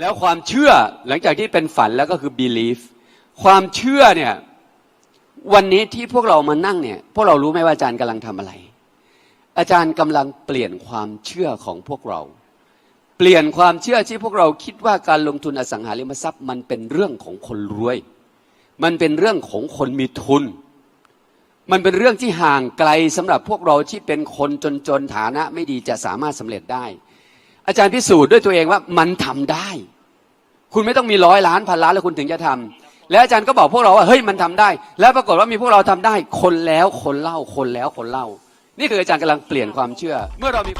แล้วความเชื่อหลังจากที่เป็นฝันแล้วก็คือ belief ความเชื่อเนี่ยวันนี้ที่พวกเรามานั่งเนี่ย พวกเรารู้ไหมว่าอาจารย์กำลังทำอะไร อาจารย์กำลังเปลี่ยนความเชื่อของพวกเรา เปลี่ยนความเชื่อที่พวกเราคิดว่าการลงทุนอสังหาริมทรัพย์มันเป็นเรื่องของคนรวย มันเป็นเรื่องของคนมีทุน มันเป็นเรื่องที่ห่างไกลสำหรับพวกเราที่เป็นคนจนๆฐานะไม่ดีจะสามารถสำเร็จได้ อาจารย์พิสูจน์ด้วยตัวเองว่ามันทำได้ คุณไม่ต้องมีร้อยล้านพันล้านแล้วคุณถึงจะทำแล้วอาจารย์ก็บอกพวกเราว่าเฮ้ยมันทำได้ แล้วปรากฏว่ามีพวกเราทำได้ คนแล้วคนเล่าคนแล้วคนเล่า นี่คืออาจารย์กำลังเปลี่ยนความเชื่อ เมื่อเรามี